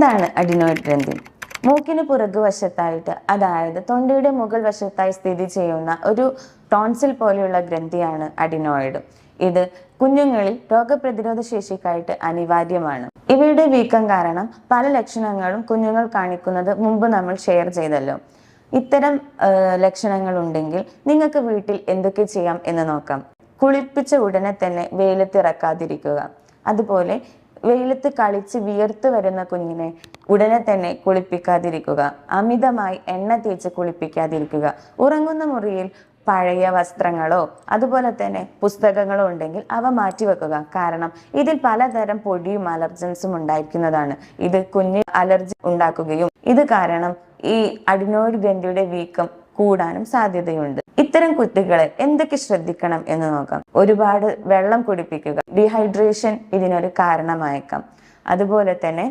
എന്താണ് അഡിനോയിഡ് ഗ്രന്ഥി മൂക്കിന് പുറകുവശത്തായിട്ട് അതായത് തൊണ്ടയുടെ മുകൾ വശത്തായി സ്ഥിതി ചെയ്യുന്ന ഒരു ടോൺസിൽ പോലെയുള്ള ഗ്രന്ഥിയാണ് അഡിനോയിഡ്. ഇത് കുഞ്ഞുങ്ങളിൽ രോഗപ്രതിരോധ ശേഷിക്കായിട്ട് അനിവാര്യമാണ്. ഇവയുടെ വീക്കം കാരണം പല ലക്ഷണങ്ങളും കുഞ്ഞുങ്ങൾ കാണിക്കുന്നത് മുമ്പ് നമ്മൾ ഷെയർ ചെയ്തല്ലോ. ഇത്തരം ലക്ഷണങ്ങൾ ഉണ്ടെങ്കിൽ നിങ്ങൾക്ക് വീട്ടിൽ എന്തൊക്കെ ചെയ്യാം എന്ന് നോക്കാം. കുളിപ്പിച്ച ഉടനെ തന്നെ വെയിലത്തിറക്കാതിരിക്കുക. അതുപോലെ വെയിലത്ത് കളിച്ച് വിയർത്ത് വരുന്ന കുഞ്ഞിനെ ഉടനെ തന്നെ കുളിപ്പിക്കാതിരിക്കുക. അമിതമായി എണ്ണ തേച്ച് കുളിപ്പിക്കാതിരിക്കുക. ഉറങ്ങുന്ന മുറിയിൽ പഴയ വസ്ത്രങ്ങളോ അതുപോലെ തന്നെ പുസ്തകങ്ങളോ ഉണ്ടെങ്കിൽ അവ മാറ്റിവെക്കുക. കാരണം ഇതിൽ പലതരം പൊടിയും അലർജൻസും ഉണ്ടായിരിക്കുന്നതാണ്. ഇത് കുഞ്ഞ് അലർജി ഉണ്ടാക്കുകയും ഇത് കാരണം ഈ അഡിനോയിഡ് ഗ്രന്ഥിയുടെ വീക്കം കൂടാനും സാധ്യതയുണ്ട്. ഇത്തരം കുട്ടികളെ എന്തൊക്കെ ശ്രദ്ധിക്കണം എന്ന് നോക്കാം? ഒരുപാട് വെള്ളം കുടിപ്പിക്കുക ഡീഹൈഡ്രേഷൻ ഇതിനൊരു കാരണമായേക്കാം. അതുപോലെ തന്നെ